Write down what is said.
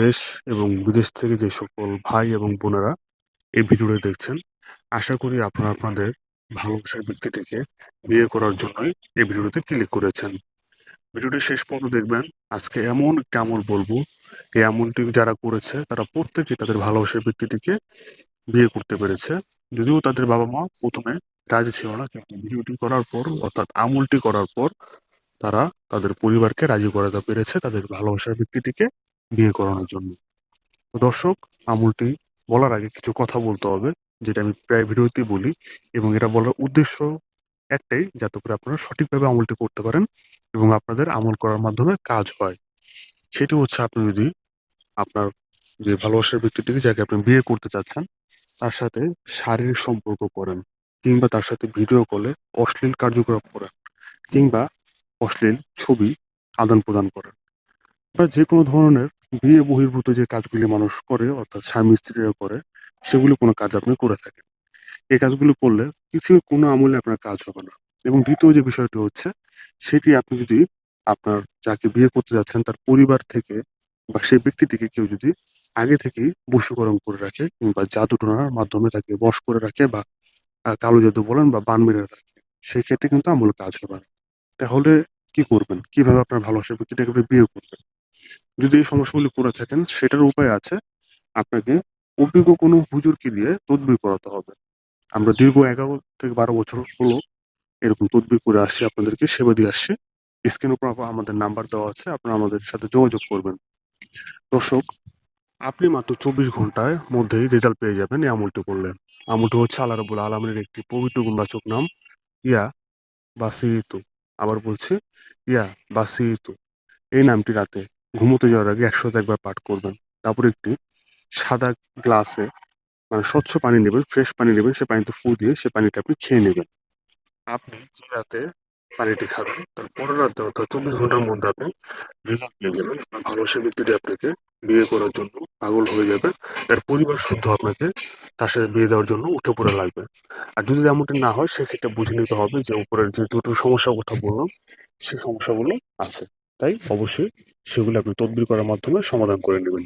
দেশ এবং বিদেশ থেকে যে সকল ভাই এবং বোনেরা এই ভিডিওটি দেখছেন, আশা করি আপনারা আপনাদের ভালোবাসার ব্যক্তিটিকে বিয়ে করার জন্যই এই ভিডিওতে ক্লিক করেছেন। ভিডিওটি শেষ পর্যন্ত দেখবেন। আজকে এমন একটি আমল বলব, এই আমলটি যারা করেছে, তারা প্রত্যেকে তাদের ভালোবাসার ব্যক্তিটিকে বিয়ে করতে পেরেছে। যদিও তাদের বাবা মা প্রথমে রাজি ছিল না, কিন্তু ভিডিওটি করার পর, অর্থাৎ আমলটি করার পর, তারা তাদের পরিবারকে রাজি করাতে পেরেছে, তাদের ভালোবাসার ব্যক্তিটিকে বিয়ে করানোর জন্য। তো দর্শক, আমলটি বলার আগে কিছু কথা বলতে হবে, যেটা আমি প্রায় ভিডিওতে বলি এবং এটা বলার উদ্দেশ্য একটাই, যাতে করে আপনারা সঠিকভাবে আমলটি করতে পারেন এবং আপনাদের আমল করার মাধ্যমে কাজ হয়। সেটি হচ্ছে আপনি যদি আপনার যে ভালোবাসার ব্যক্তিটিকে, যাকে আপনি বিয়ে করতে চাচ্ছেন, তার সাথে শারীরিক সম্পর্ক করেন কিংবা তার সাথে ভিডিও কলে অশ্লীল কার্যকলাপ করেন কিংবা অশ্লীল ছবি আদান প্রদান করেন বা যে কোনো ধরনের বিয়ে বহির্ভূত যে কাজগুলি মানুষ করে, অর্থাৎ স্বামী স্ত্রীরা করে, সেগুলো কোনো কাজ আপনি করে থাকেন। এই কাজগুলো করলে পৃথিবীর কোনো আমলে আপনার কাজ হবে না। এবং দ্বিতীয় যে বিষয়টি হচ্ছে, সেটি আপনি যদি আপনার যাকে বিয়ে করতে যাচ্ছেন, তার পরিবার থেকে বা সেই ব্যক্তিটিকে কেউ যদি আগে থেকেই বশীকরণ করে রাখে কিংবা জাদু টোনার মাধ্যমে তাকে বশ করে রাখে বা কালো জাদু বলেন বা বান মেরে রাখে সেই ক্ষেত্রে কিন্তু আমল কাজ হবে না। তাহলে কি করবেন? কীভাবে আপনার ভালোবাসার ব্যক্তিটাকে বিয়ে করবেন। যদি এই সমস্যাগুলি করে থাকেন, সেটার উপায় আছে। আপনাকে অভিজ্ঞ কোনো হুজুরকে দিয়ে তদবির করাতে হবে। আমরা দীর্ঘ এগারো থেকে বারো বছর হলো এরকম তদবির করে আসছি আপনাদেরকে, সেবা দিয়ে আসছি। স্ক্রিনের উপর আমাদের নাম্বার দেওয়া আছে, আপনারা আমাদের সাথে যোগাযোগ করবেন। দর্শক, আপনি মাত্র চব্বিশ ঘণ্টার মধ্যেই রেজাল্ট পেয়ে যাবেন এই আমলটি করলে। আমলটি হচ্ছে আল্লাহ রবুল আলমের একটি পবিত্র গুণবাচক নাম, ইয়া বাসিতু। আবার বলছি, ইয়া বাসিতু। এই নামটি রাতে ঘুমোতে যাওয়ার আগে একশো একবার পাঠ করবেন। তারপর একটি সাদা গ্লাসে মানে স্বচ্ছ পানি নেবেন, ফ্রেশ পানি নেবেন, সে পানিতে ফু দিয়ে সে পানিটা আপনি খেয়ে নেবেন। আপনি যে রাতে পানিটি খাবেন, তার পরের রাতে অর্থাৎ চব্বিশ ঘণ্টার মধ্যে আপনি রেজাল্ট পেয়ে যাবেন। আপনার ভালোবাসার ব্যক্তিটি আপনাকে বিয়ে করার জন্য পাগল হয়ে যাবে। তার পরিবার শুদ্ধ আপনাকে তার সাথে বিয়ে দেওয়ার জন্য উঠে পড়ে লাগবে। আর যদি এমনটি না হয়, সেক্ষেত্রে বুঝে নিতে হবে যে উপরের যে দুটো সমস্যার কথা বললাম সেই সমস্যাগুলো আছে। তাই অবশ্যই সেগুলো আপনি তদবির করার মাধ্যমে সমাধান করে নেবেন।